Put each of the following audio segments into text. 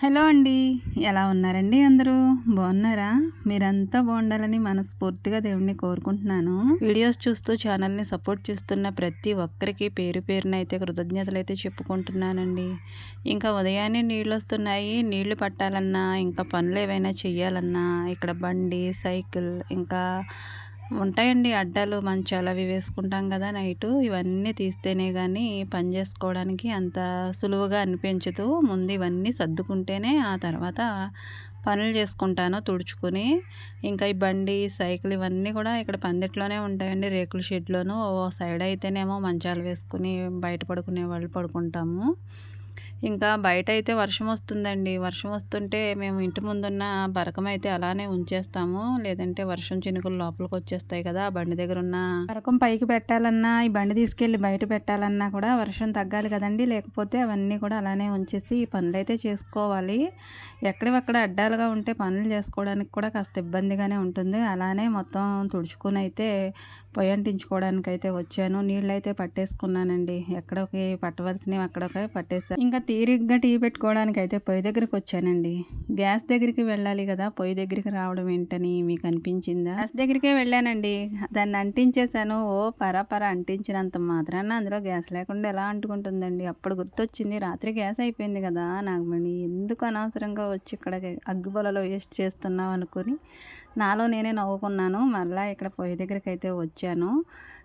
Hello అండి ఎలా ఉన్నారండి అందరూ? బాగున్నారా? మీరంతా బాగుండాలని మనస్ఫూర్తిగా దేవుణ్ణి కోరుకుంటున్నాను. వీడియోస్ చూస్తూ ఛానల్ని సపోర్ట్ చేస్తున్న ప్రతి ఒక్కరికి పేరు పేరున అయితే కృతజ్ఞతలు అయితే చెప్పుకుంటున్నానండి. ఇంకా ఉదయాన్నే నీళ్ళు వస్తున్నాయి నీళ్ళు పట్టాలన్నా ఇంకా పనులు ఏవైనా చేయాలన్నా ఇక్కడ బండి సైకిల్ ఇంకా ఉంటాయండి అడ్డాలు మంచాలు అవి వేసుకుంటాం కదా నైట్. ఇవన్నీ తీస్తేనే కానీ పని చేసుకోవడానికి అంత సులువుగా అనిపించదు. ముందు ఇవన్నీ సర్దుకుంటేనే ఆ తర్వాత పనులు చేసుకుంటాను తుడుచుకుని. ఇంకా ఈ బండి సైకిల్ ఇవన్నీ కూడా ఇక్కడ పందిట్లోనే ఉంటాయండి రేకుల షెడ్లోను. ఓ సైడ్ అయితేనేమో మంచాలు వేసుకుని బయట పడుకునే వాళ్ళు పడుకుంటాము. ఇంకా బయట అయితే వర్షం వస్తుందండి. వర్షం వస్తుంటే మేము ఇంటి ముందున్న బరకం అయితే అలానే ఉంచేస్తాము. లేదంటే వర్షం చినుకులు లోపలికి వచ్చేస్తాయి కదా ఆ బండి దగ్గర ఉన్న బరకం పైకి పెట్టాలన్నా ఈ బండి తీసుకెళ్ళి బయట పెట్టాలన్నా కూడా వర్షం తగ్గాలి కదండి. లేకపోతే అవన్నీ కూడా అలానే ఉంచేసి ఈ పనులు అయితే చేసుకోవాలి. ఎక్కడివక్కడ అడ్డాలుగా ఉంటే పనులు చేసుకోవడానికి కూడా కాస్త ఇబ్బందిగానే ఉంటుంది. అలానే మొత్తం తుడుచుకుని అయితే పొయ్యి అంటించుకోవడానికి అయితే వచ్చాను. నీళ్ళు అయితే పట్టేసుకున్నానండి. ఎక్కడికి పట్టవలసినవి అక్కడొక పట్టేసాను ఇంకా తీరిగ్గా టీ పెట్టుకోవడానికి అయితే పొయ్యి దగ్గరికి వచ్చానండి. గ్యాస్ దగ్గరికి వెళ్ళాలి కదా పొయ్యి దగ్గరికి రావడం ఏంటని మీకు అనిపించిందా? గ్యాస్ దగ్గరికే వెళ్ళానండి. దాన్ని అంటించేశాను. ఓ పర అంటించినంత మాత్రాన అందులో గ్యాస్ లేకుండా ఎలా అంటుకుంటుందండి? అప్పుడు గుర్తొచ్చింది రాత్రి గ్యాస్ అయిపోయింది కదా నాకు మళ్ళీ ఎందుకు అనవసరంగా వచ్చి ఇక్కడ అగ్గిబొలలో వేస్ట్ చేస్తున్నావు అనుకుని నాలో నేనే నవ్వుకున్నాను. మళ్ళీ ఇక్కడ పొయ్యి దగ్గరికి అయితే వచ్చాను.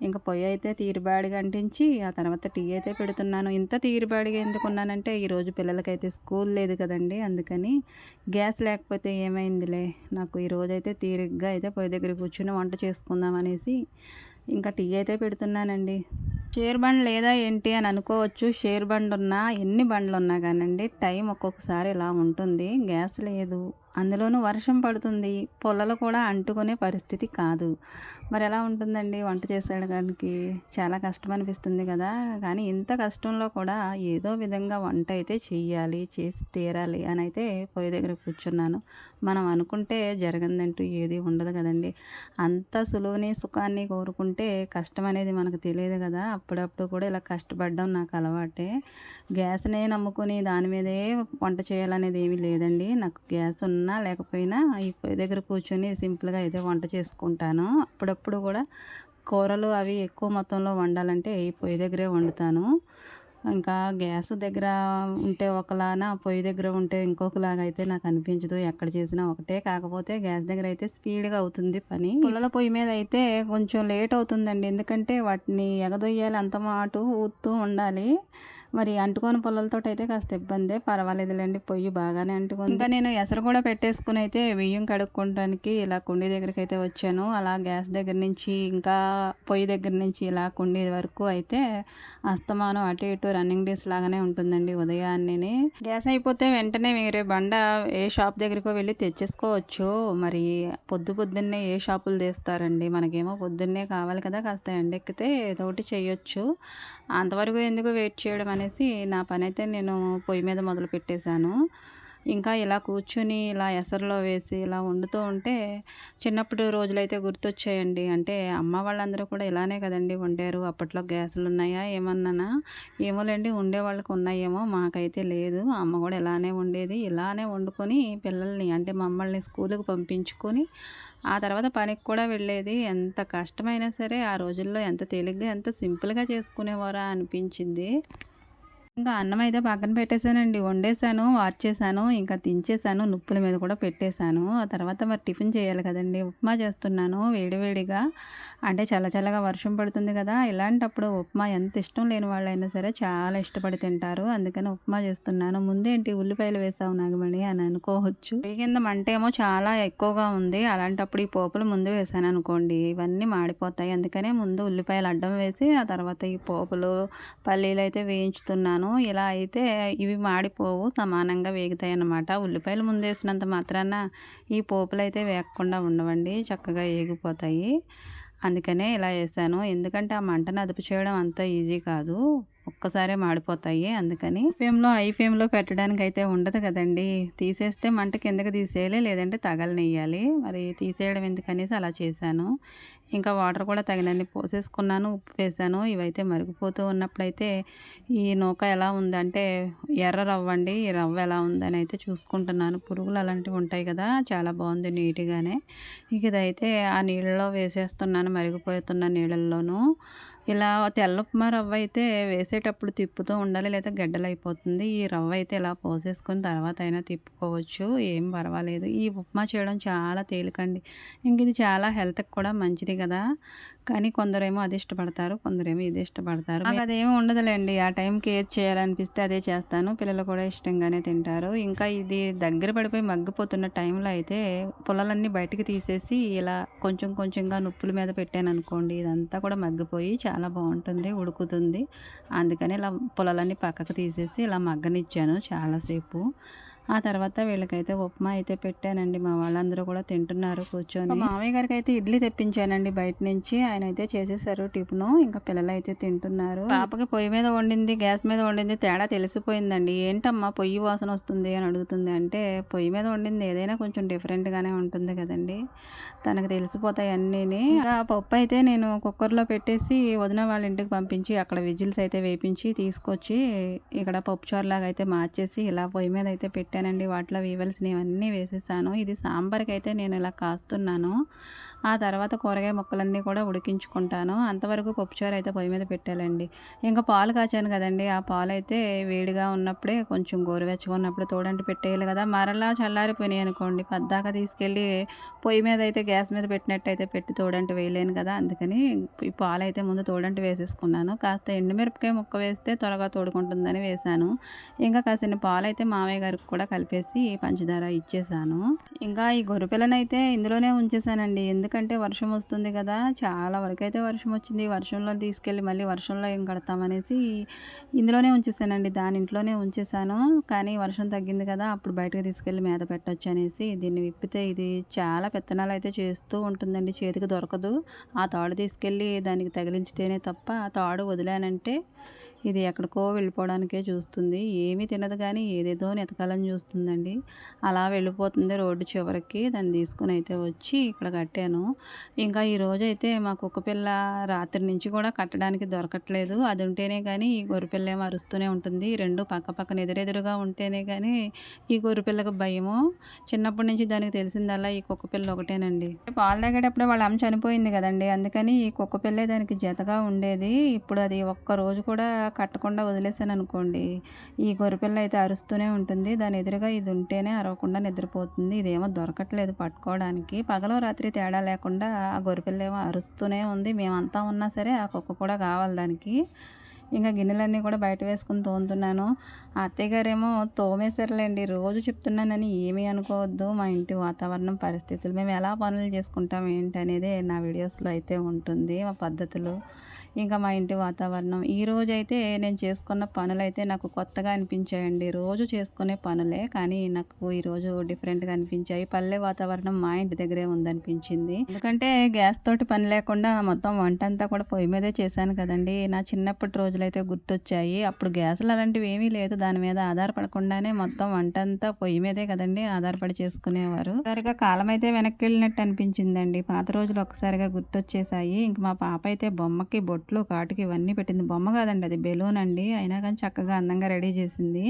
ఇంకా పొయ్యి అయితే తీరుబాడిగా అంటించి ఆ తర్వాత టీ అయితే పెడుతున్నాను. ఇంత తీరుబాడిగా ఎందుకున్నానంటే ఈరోజు పిల్లలకైతే స్కూల్ లేదు కదండి అందుకని గ్యాస్ లేకపోతే ఏమైందిలే. నాకు ఈరోజు అయితే తీరిగ్గా అయితే పొయ్యి దగ్గర కూర్చుని వంట చేసుకుందాం అనేసి ఇంకా టీ అయితే పెడుతున్నానండి. షేర్ బండ్ లేదా ఏంటి అని అనుకోవచ్చు. షేర్ బండ్ ఉన్నా ఎన్ని బండ్లు ఉన్నా కానండి టైం ఒక్కొక్కసారి ఇలా ఉంటుంది. గ్యాస్ లేదు. అందులోనూ వర్షం పడుతుంది. పొలలు కూడా అంటుకునే పరిస్థితి కాదు. మరి ఎలా ఉంటుందండి వంట చేసేయడానికి? చాలా కష్టం అనిపిస్తుంది కదా. కానీ ఇంత కష్టంలో కూడా ఏదో విధంగా వంట అయితే చేయాలి చేసి తీరాలి అని అయితే పొయ్యి దగ్గర కూర్చున్నాను. మనం అనుకుంటే జరగదంటూ ఏది ఉండదు కదండి. అంత సులువుని సుఖాన్ని కోరుకుంటే కష్టం అనేది మనకు తెలియదు కదా. అప్పుడప్పుడు కూడా ఇలా కష్టపడడం నాకు అలవాటే. గ్యాస్నే నమ్ముకొని దాని మీదే వంట చేయాలనేది ఏమీ లేదండి. నాకు గ్యాస్ ఉన్నా లేకపోయినా ఈ పొయ్యి దగ్గర కూర్చొని సింపుల్గా అయితే వంట చేసుకుంటాను. అప్పుడప్పుడు కూడా కూరలు అవి ఎక్కువ మొత్తంలో వండాలంటే ఈ పొయ్యి దగ్గరే వండుతాను. ఇంకా గ్యాస్ దగ్గర ఉంటే ఒకలానా పొయ్యి దగ్గర ఉంటే ఇంకొకలాగా అయితే నాకు అనిపించదు. ఎక్కడ చేసినా ఒకటే. కాకపోతే గ్యాస్ దగ్గర అయితే స్పీడ్గా అవుతుంది పని. పుల్లల పొయ్యి మీద అయితే కొంచెం లేట్ అవుతుందండి. ఎందుకంటే వాటిని ఎగదొయ్యాలి అంత మాటు ఊతూ ఉండాలి. మరి అంటుకోని పొలాలతో అయితే కాస్త ఇబ్బందే. పర్వాలేదులేండి పొయ్యి బాగానే అంటుకుంది. ఇంకా నేను ఎసరు కూడా పెట్టేసుకుని అయితే బియ్యం కడుక్కోవడానికి ఇలా కుండీ దగ్గరికి అయితే వచ్చాను. అలా గ్యాస్ దగ్గర నుంచి ఇంకా పొయ్యి దగ్గర నుంచి ఇలా కుండీ వరకు అయితే అస్తమానం అటు ఇటు రన్నింగ్ డేస్ లాగానే ఉంటుందండి ఉదయాన్నే గ్యాస్ అయిపోతే వెంటనే వేరే బండ ఏ షాప్ దగ్గరికో వెళ్ళి తెచ్చేసుకోవచ్చు. మరి పొద్దు పొద్దున్నే ఏ షాపులు తీస్తారండి? మనకేమో పొద్దున్నే కావాలి కదా కాస్త ఎండెక్కితే ఏదో ఒకటి చేయొచ్చు. అంతవరకు ఎందుకు వెయిట్ చేయడం అనేసి నా పని అయితే నేను పొయ్యి మీద మొదలు పెట్టేశాను ఇంకా ఇలా కూర్చుని ఇలా ఎసరులో వేసి ఇలా వండుతూ ఉంటే చిన్నప్పుడు రోజులైతే గుర్తొచ్చాయండి. అంటే అమ్మ వాళ్ళందరూ కూడా ఇలానే కదండి వండారు. అప్పట్లో గ్యాసులు ఉన్నాయా ఏమన్నానా? ఏమోలేండి ఉండే వాళ్ళకి ఉన్నాయేమో మాకైతే లేదు. అమ్మ కూడా ఇలానే ఉండేది ఇలానే వండుకొని పిల్లల్ని అంటే మమ్మల్ని స్కూల్కి పంపించుకొని ఆ తర్వాత పనికి కూడా వెళ్ళేది. ఎంత కష్టమైనా సరే ఆ రోజుల్లో ఎంత తేలిగ్గా ఎంత సింపుల్గా చేసుకునేవారా అనిపించింది. ఇంకా అన్నం అయితే పక్కన పెట్టేశానండి. వండేసాను వార్చేసాను ఇంకా తించేసాను నుప్పుల మీద కూడా పెట్టేశాను. ఆ తర్వాత మరి టిఫిన్ చేయాలి కదండి. ఉప్మా చేస్తున్నాను వేడివేడిగా అంటే చల్ల చల్లగా వర్షం పడుతుంది కదా ఇలాంటప్పుడు ఉప్మా ఎంత ఇష్టం లేని వాళ్ళైనా సరే చాలా ఇష్టపడి తింటారు. అందుకని ఉప్మా చేస్తున్నాను. ముందేంటి ఉల్లిపాయలు వేసావు నాగమణి అని అనుకోవచ్చు. కింద మంట ఏమో చాలా ఎక్కువగా ఉంది. అలాంటప్పుడు ఈ పోపులు ముందు వేసాను అనుకోండి. ఇవన్నీ మాడిపోతాయి. అందుకనే ముందు ఉల్లిపాయలు అడ్డం వేసి ఆ తర్వాత ఈ పోపులు పల్లీలు అయితే వేయించుతున్నాను. ఇలా అయితే ఇవి మాడిపోవు సమానంగా వేగుతాయి అన్నమాట ఉల్లిపాయలు ముందేసినంత మాత్రాన ఈ పోపులు అయితే వేగకుండా ఉండవండి చక్కగా వేగిపోతాయి అందుకనే ఇలా వేసాను. ఎందుకంటే ఆ మంటను అదుపు చేయడం అంత ఈజీ కాదు. ఒక్కసారే మాడిపోతాయి. అందుకని ఫ్లేమ్లో ఐ ఫ్లేమ్లో పెట్టడానికి అయితే ఉండదు కదండి. తీసేస్తే మంట కిందకి తీసేయాలి లేదంటే తగలనియ్యాలి. మరి తీసేయడం ఎందుకనేసి అలా చేశాను. ఇంకా వాటర్ కూడా తగినన్ని పోసేసుకున్నాను ఉప్పు వేసాను. ఇవైతే మరిగిపోతూ ఉన్నప్పుడైతే ఈ నూక ఎలా ఉందంటే ఎర్ర రవ్వ అండి. ఈ రవ్వ ఎలా ఉందని అయితే చూసుకుంటున్నాను. పురుగులు అలాంటివి ఉంటాయి కదా చాలా బాగుంది నీట్గానే. ఇక ఇదైతే ఆ నీళ్ళలో వేసేస్తున్నాను మరిగిపోతున్న నీళ్ళల్లోనూ. ఇలా తెల్ల ఉప్మా రవ్వ అయితే వేసేటప్పుడు తిప్పుతూ ఉండాలి లేదా గడ్డలు అయిపోతుంది ఈ రవ్వ అయితే ఇలా పోసేసుకొని తర్వాత అయినా తిప్పుకోవచ్చు ఏం పర్వాలేదు. ఈ ఉప్మా చేయడం చాలా తేలికండి. ఇంక ఇది చాలా హెల్త్కి కూడా మంచిది కదా. కానీ కొందరేమో అది ఇష్టపడతారు కొందరేమో ఇది ఇష్టపడతారు. నాకు అదేమీ ఉండదులేండి. ఆ టైంకి ఏది చేయాలనిపిస్తే అదే చేస్తాను. పిల్లలు కూడా ఇష్టంగానే తింటారు. ఇంకా ఇది దగ్గర పడిపోయి మగ్గిపోతున్న టైంలో అయితే పొలాలన్నీ బయటికి తీసేసి ఇలా కొంచెం కొంచెంగా నుప్పుల మీద పెట్టాను అనుకోండి ఇదంతా కూడా మగ్గిపోయి చాలా బాగుంటుంది ఉడుకుతుంది. అందుకని ఇలా పొలాలన్నీ పక్కకు తీసేసి ఇలా మగ్గనిచ్చాను చాలాసేపు. ఆ తర్వాత వీళ్ళకైతే ఉప్మా అయితే పెట్టానండి. మా వాళ్ళందరూ కూడా తింటున్నారు కూర్చొని. మామయ్య గారికి అయితే ఇడ్లీ తెప్పించానండి బయట నుంచి. ఆయన అయితే చేసేసారు టిఫిన్. ఇంకా పిల్లలు అయితే తింటున్నారు. పాపకి పొయ్యి మీద వండింది గ్యాస్ మీద వండింది తేడా తెలిసిపోయిందండి. ఏంటమ్మా పొయ్యి వాసన వస్తుంది? అని అడుగుతుంది. అంటే పొయ్యి మీద వండింది ఏదైనా కొంచెం డిఫరెంట్గానే ఉంటుంది కదండి. తనకు తెలిసిపోతాయి అన్నీని. ఇంకా పప్పు అయితే నేను కుక్కర్లో పెట్టేసి వదిన వాళ్ళ ఇంటికి పంపించి అక్కడ విజిల్స్ అయితే వేపించి తీసుకొచ్చి ఇక్కడ పప్పు చారులాగా అయితే మార్చేసి ఇలా పొయ్యి మీద అయితే పెట్టాను. పెట్టానండి వాటిలో వేయవలసినవన్నీ వేసేసాను. ఇది సాంబార్కి అయితే నేను ఇలా కాస్తున్నాను. ఆ తర్వాత కూరగాయ ముక్కలన్నీ కూడా ఉడికించుకుంటాను. అంతవరకు పప్పుచారు అయితే పొయ్యి మీద పెట్టాలండి. ఇంకా పాలు కాచాను కదండి. ఆ పాలు అయితే వేడిగా ఉన్నప్పుడే కొంచెం గోరువెచ్చగా ఉన్నప్పుడు తోడంటి పెట్టేయాలి కదా. మరలా చల్లారిపోయినాయి అనుకోండి. పద్దాక తీసుకెళ్ళి పొయ్యి మీద అయితే గ్యాస్ మీద పెట్టినట్టయితే పెట్టి తోడంటి వేయలేను కదా. అందుకని ఈ పాలు అయితే ముందు తోడంటి వేసేసుకున్నాను. కాస్త ఎండుమిరపకాయ ముక్క వేస్తే త్వరగా తోడుకుంటుందని వేశాను. ఇంకా కాసిన పాలు అయితే మామయ్య గారికి కూడా కలిపేసి పంచదార ఇచ్చేసాను ఇంకా ఈ గొర్రెపిల్లనైతే ఇందులోనే ఉంచేసానండి ఎందుకు ఎందుకంటే వర్షం వస్తుంది కదా చాలా వరకు అయితే వర్షం వచ్చింది. వర్షంలో తీసుకెళ్ళి మళ్ళీ వర్షంలో ఏం కడతామనేసి ఇందులోనే ఉంచేసానండి. దాని ఇంట్లోనే ఉంచేసాను. కానీ వర్షం తగ్గింది కదా అప్పుడు బయటకు తీసుకెళ్ళి మేత పెట్టచ్చు అనేసి దీన్ని విప్పితే ఇది చాలా పెత్తనాలు అయితే చేస్తూ ఉంటుందండి. చేతికి దొరకదు. ఆ తాడు తీసుకెళ్ళి దానికి తగిలించితేనే తప్ప ఆ తాడు వదిలానంటే ఇది ఎక్కడికో వెళ్ళిపోవడానికే చూస్తుంది. ఏమీ తినదు కానీ ఏదేదో నెతకాలని చూస్తుందండి. అలా వెళ్ళిపోతుంది రోడ్డు చివరికి. దాన్ని తీసుకుని అయితే వచ్చి ఇక్కడ కట్టాను. ఇంకా ఈరోజు అయితే మా కుక్క పిల్ల రాత్రి నుంచి కూడా కట్టడానికి దొరకట్లేదు. అది ఉంటేనే కానీ ఈ గొర్రెపిల్ల ఏమో అరుస్తూనే ఉంటుంది. రెండు పక్క పక్కన ఎదురెదురుగా ఉంటేనే కానీ ఈ గొర్రెపిల్లకు భయము? చిన్నప్పటి నుంచి దానికి తెలిసిందల్లా ఈ కుక్క పిల్ల ఒకటేనండి. పాలు తాగేటప్పుడే వాళ్ళ అమ్మ చనిపోయింది కదండి. అందుకని ఈ కుక్క పిల్లే దానికి జతగా ఉండేది. ఇప్పుడు అది ఒక్క రోజు కూడా కట్టకుండా వదిలేసాను అనుకోండి ఈ గొర్రెపిల్ల అయితే అరుస్తూనే ఉంటుంది. దాని ఎదురుగా ఇది ఉంటేనే అరవకుండా నిద్రపోతుంది. ఇదేమో దొరకట్లేదు పట్టుకోవడానికి. పగలో రాత్రి తేడా లేకుండా ఆ గొర్రెపిల్ల ఏమో అరుస్తూనే ఉంది. మేమంతా ఉన్నా సరే ఆ కుక్క కూడా కావాలి దానికి. ఇంకా గిన్నెలన్నీ కూడా బయట వేసుకుని తోముతున్నాను. అత్తయ్య గారేమో తోమేశారులేండి. రోజు చెప్తున్నానని ఏమీ అనుకోవద్దు. మా ఇంటి వాతావరణం పరిస్థితులు మేము ఎలా పనులు చేసుకుంటాం ఏంటి అనేది నా వీడియోస్లో అయితే ఉంటుంది. మా పద్ధతులు ఇంకా మా ఇంటి వాతావరణం. ఈ రోజు అయితే నేను చేసుకున్న పనులు అయితే నాకు కొత్తగా అనిపించాయండి. రోజు చేసుకునే పనులే కానీ నాకు ఈరోజు డిఫరెంట్గా అనిపించాయి. పల్లె వాతావరణం మా ఇంటి దగ్గరే ఉందనిపించింది. ఎందుకంటే గ్యాస్ తోటి పని లేకుండా మొత్తం వంట అంతా కూడా పొయ్యి మీదే చేశాను కదండి. నా చిన్నప్పటి రోజులైతే గుర్తొచ్చాయి. అప్పుడు గ్యాసులు అలాంటివి ఏమీ లేదు. దాని మీద ఆధారపడకుండానే మొత్తం వంట అంతా పొయ్యి మీదే కదండి ఆధారపడి చేసుకునేవారు. సరిగా కాలం అయితే వెనక్కి వెళ్ళినట్టు అనిపించిందండి. పాత రోజులు ఒకసారిగా గుర్తొచ్చేసాయి ఇంక మా పాప అయితే బొమ్మకి బొట్టు బొట్లు కాటుకి ఇవన్నీ పెట్టింది. బొమ్మ కాదండి అది బెలూన్ అండి. అయినా కానీ చక్కగా అందంగా రెడీ చేసింది.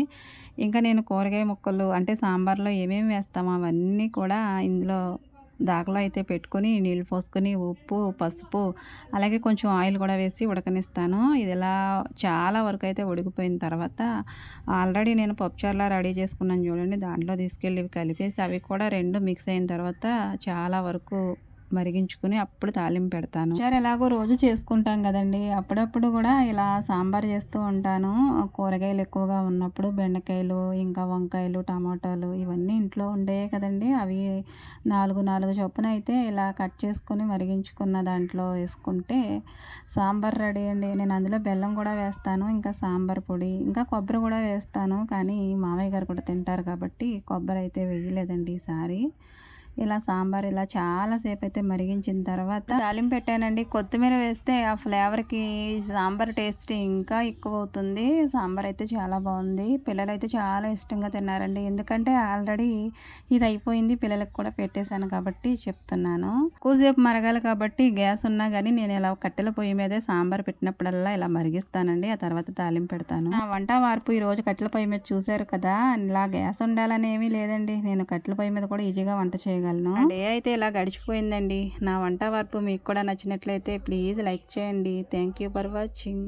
ఇంకా నేను కూరగాయ ముక్కలు అంటే సాంబార్లో ఏమేమి వేస్తామో అవన్నీ కూడా ఇందులో దాకలో అయితే పెట్టుకొని నీళ్ళు పోసుకొని ఉప్పు పసుపు అలాగే కొంచెం ఆయిల్ కూడా వేసి ఉడకనిస్తాను. ఇది ఇలా చాలా వరకు అయితే ఉడికిపోయిన తర్వాత ఆల్రెడీ నేను పప్పుచారులా రెడీ చేసుకున్నాను చూడండి. దాంట్లో తీసుకెళ్ళి కలిపేసి అవి కూడా రెండు మిక్స్ అయిన తర్వాత చాలా వరకు మరిగించుకుని అప్పుడు తాలింపు పెడతాను. సార్ ఎలాగో రోజు చేసుకుంటాం కదండి. అప్పుడప్పుడు కూడా ఇలా సాంబార్ చేస్తూ ఉంటాను. కూరగాయలు ఎక్కువగా ఉన్నప్పుడు బెండకాయలు ఇంకా వంకాయలు టమాటాలు ఇవన్నీ ఇంట్లో ఉండేవి కదండి. అవి నాలుగు నాలుగు చొప్పున అయితే ఇలా కట్ చేసుకుని మరిగించుకున్న దాంట్లో వేసుకుంటే సాంబార్ రెడీ అండి. నేను అందులో బెల్లం కూడా వేస్తాను ఇంకా సాంబార్ పొడి ఇంకా కొబ్బరి కూడా వేస్తాను. కానీ మామయ్య గారు కూడా తింటారు కాబట్టి కొబ్బరి అయితే వేయలేదండి ఈసారి. ఇలా సాంబార్ ఇలా చాలాసేపు అయితే మరిగించిన తర్వాత తాలింపు పెట్టానండి. కొత్తిమీర వేస్తే ఆ ఫ్లేవర్కి సాంబార్ టేస్ట్ ఇంకా ఎక్కువ అవుతుంది సాంబార్ అయితే చాలా బాగుంది. పిల్లలు అయితే చాలా ఇష్టంగా తిన్నారండి. ఎందుకంటే ఆల్రెడీ ఇది అయిపోయింది పిల్లలకు కూడా పెట్టేశాను కాబట్టి చెప్తున్నాను. ఎక్కువసేపు మరగాలి కాబట్టి గ్యాస్ ఉన్నా కానీ నేను ఇలా కట్టెల పొయ్యి మీదే సాంబార్ పెట్టినప్పుడల్లా ఇలా మరిగిస్తానండి. ఆ తర్వాత తాలింపు పెడతాను. నా వంట వార్పు ఈ రోజు కట్టెల పొయ్యి మీద చూశారు కదా. ఇలా గ్యాస్ ఉండాలని ఏమీ లేదండి. నేను కట్టెల పొయ్యి మీద కూడా ఈజీగా వంట చేయగలను. డే అయితే ఇలా గడిచిపోయిందండి. నా వంట వరకు మీకు కూడా నచ్చినట్లయితే ప్లీజ్ లైక్ చేయండి. Thank you for watching.